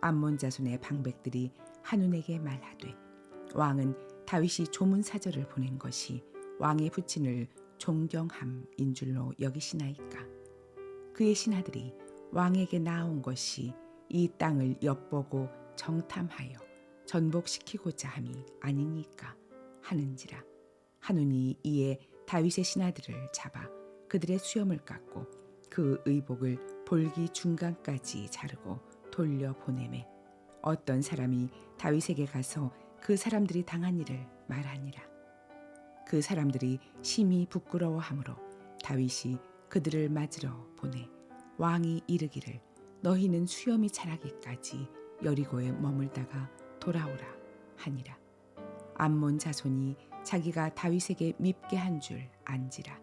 암몬 자손의 방백들이 한운에게 말하되 왕은 다윗이 조문 사절을 보낸 것이 왕의 부친을 존경함인 줄로 여기시나이까? 그의 신하들이 왕에게 나온 것이 이 땅을 엿보고 정탐하여 전복시키고자 함이 아니니까 하는지라. 한운이 이에 다윗의 신하들을 잡아 그들의 수염을 깎고 그 의복을 볼기 중간까지 자르고 돌려 보내매. 어떤 사람이 다윗에게 가서 그 사람들이 당한 일을 말하니라. 그 사람들이 심히 부끄러워하므로 다윗이 그들을 맞으러 보내 왕이 이르기를 너희는 수염이 자라기까지 여리고에 머물다가 돌아오라 하니라. 암몬 자손이 자기가 다윗에게 밉게 한 줄 안지라.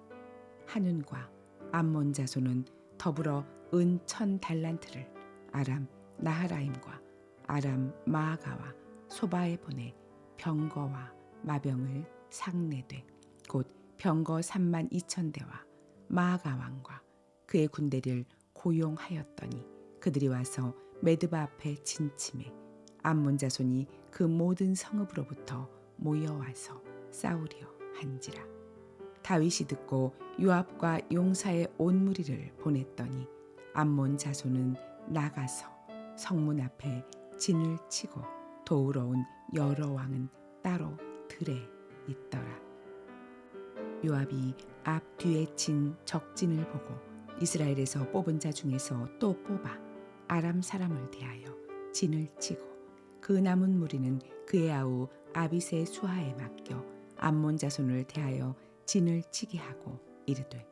한운과 암몬 자손은 더불어 은 천 달란트를 아람 나하라임과 아람 마아가와 소바에 보내 병거와 마병을 상내되 곧 병거 3만 2천 대와 마아가 왕과 그의 군대를 고용하였더니 그들이 와서 메드바 앞에 진침해 암몬 자손이 그 모든 성읍으로부터 모여와서 싸우려 한지라. 다윗이 듣고 요압과 용사의 온 무리를 보냈더니 암몬 자손은 나가서 성문 앞에 진을 치고 도우러 온 여러 왕은 따로 들에 있더라. 요압이 앞 뒤에 친 적진을 보고 이스라엘에서 뽑은 자 중에서 또 뽑아 아람 사람을 대하여 진을 치고 그 남은 무리는 그의 아우 아비세의 수하에 맡겨 암몬 자손을 대하여 진을 치게 하고 이르되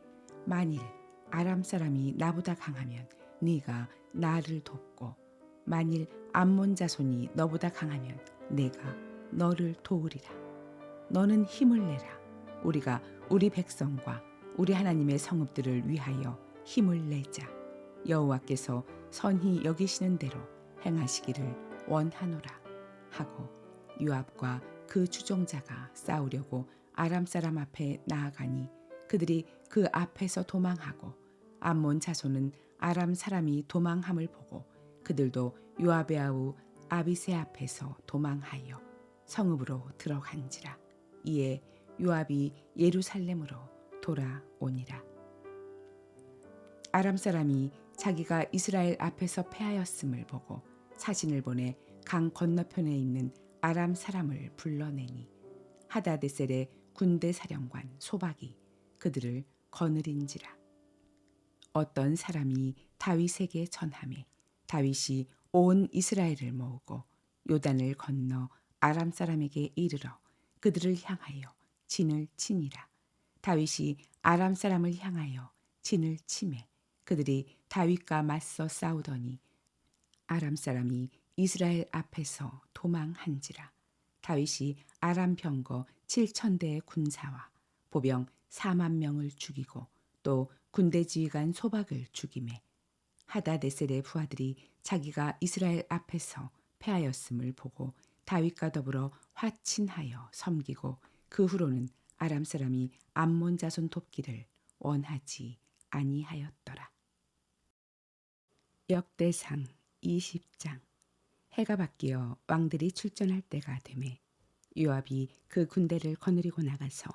만일 아람 사람이 나보다 강하면 네가 나를 돕고 만일 암몬 자손이 너보다 강하면 내가 너를 도우리라. 너는 힘을 내라. 우리가 우리 백성과 우리 하나님의 성읍들을 위하여 힘을 내자. 여호와께서 선히 여기시는 대로 행하시기를 원하노라 하고 요압과 그 주종자가 싸우려고 아람 사람 앞에 나아가니 그들이 그 앞에서 도망하고 암몬 자손은 아람 사람이 도망함을 보고 그들도 요압의 아우 아비세 앞에서 도망하여 성읍으로 들어간지라. 이에 요압이 예루살렘으로 돌아오니라. 아람 사람이 자기가 이스라엘 앞에서 패하였음을 보고 사신을 보내 강 건너편에 있는 아람 사람을 불러내니 하다데셀의 군대 사령관 소박이 그들을 거느린지라. 어떤 사람이 다윗에게 전함에 다윗이 온 이스라엘을 모으고 요단을 건너 아람 사람에게 이르러 그들을 향하여 진을 치니라. 다윗이 아람 사람을 향하여 진을 치매 그들이 다윗과 맞서 싸우더니 아람 사람이 이스라엘 앞에서 도망한지라. 다윗이 아람 병거 7천 대의 군사와 보병 4만 명을 죽이고 또 군대 지휘관 소박을 죽임에 하다데셀의 부하들이 자기가 이스라엘 앞에서 패하였음을 보고 다윗과 더불어 화친하여 섬기고 그 후로는 아람 사람이 암몬 자손 돕기를 원하지 아니하였더라. 역대상 20장 해가 바뀌어 왕들이 출전할 때가 되매 요압이 그 군대를 거느리고 나가서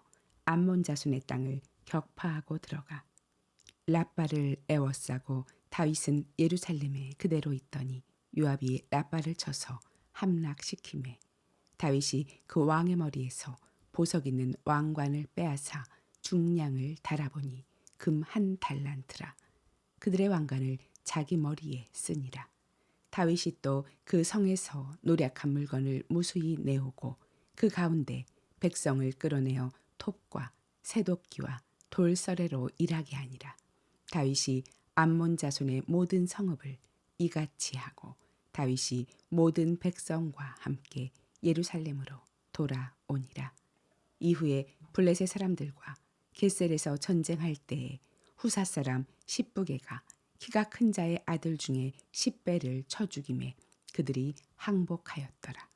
암몬 자손의 땅을 격파하고 들어가 라빠를 애워싸고 다윗은 예루살렘에 그대로 있더니 요압이 라빠를 쳐서 함락시키매 다윗이 그 왕의 머리에서 보석 있는 왕관을 빼앗아 중량을 달아보니 금 한 달란트라. 그들의 왕관을 자기 머리에 쓰니라. 다윗이 또 그 성에서 노략한 물건을 무수히 내오고 그 가운데 백성을 끌어내어 톱과 새도끼와 돌서래로 일하게 하니라. 다윗이 암몬 자손의 모든 성읍을 이같이 하고 다윗이 모든 백성과 함께 예루살렘으로 돌아오니라. 이후에 블레셋 사람들과 겟셀에서 전쟁할 때에 후사 사람 십부게가 키가 큰 자의 아들 중에 십배를 쳐 죽임에 그들이 항복하였더라.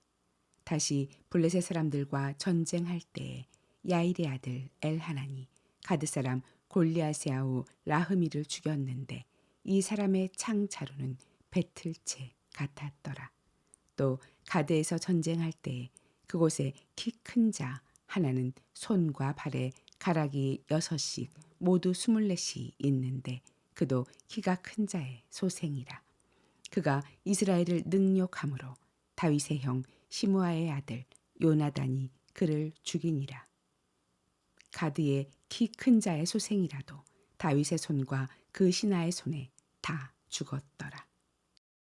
다시 블레셋 사람들과 전쟁할 때에 야일의 아들 엘하나니 가드 사람 골리앗의 아우 라흐미를 죽였는데 이 사람의 창자루는 배틀채 같았더라. 또 가드에서 전쟁할 때에 그곳에 키 큰 자 하나는 손과 발에 가락이 여섯씩 모두 스물넷이 있는데 그도 키가 큰 자의 소생이라. 그가 이스라엘을 능욕함으로 다윗의 형 시므아의 아들 요나단이 그를 죽이니라. 가드의 키 큰 자의 소생이라도 다윗의 손과 그 신하의 손에 다 죽었더라.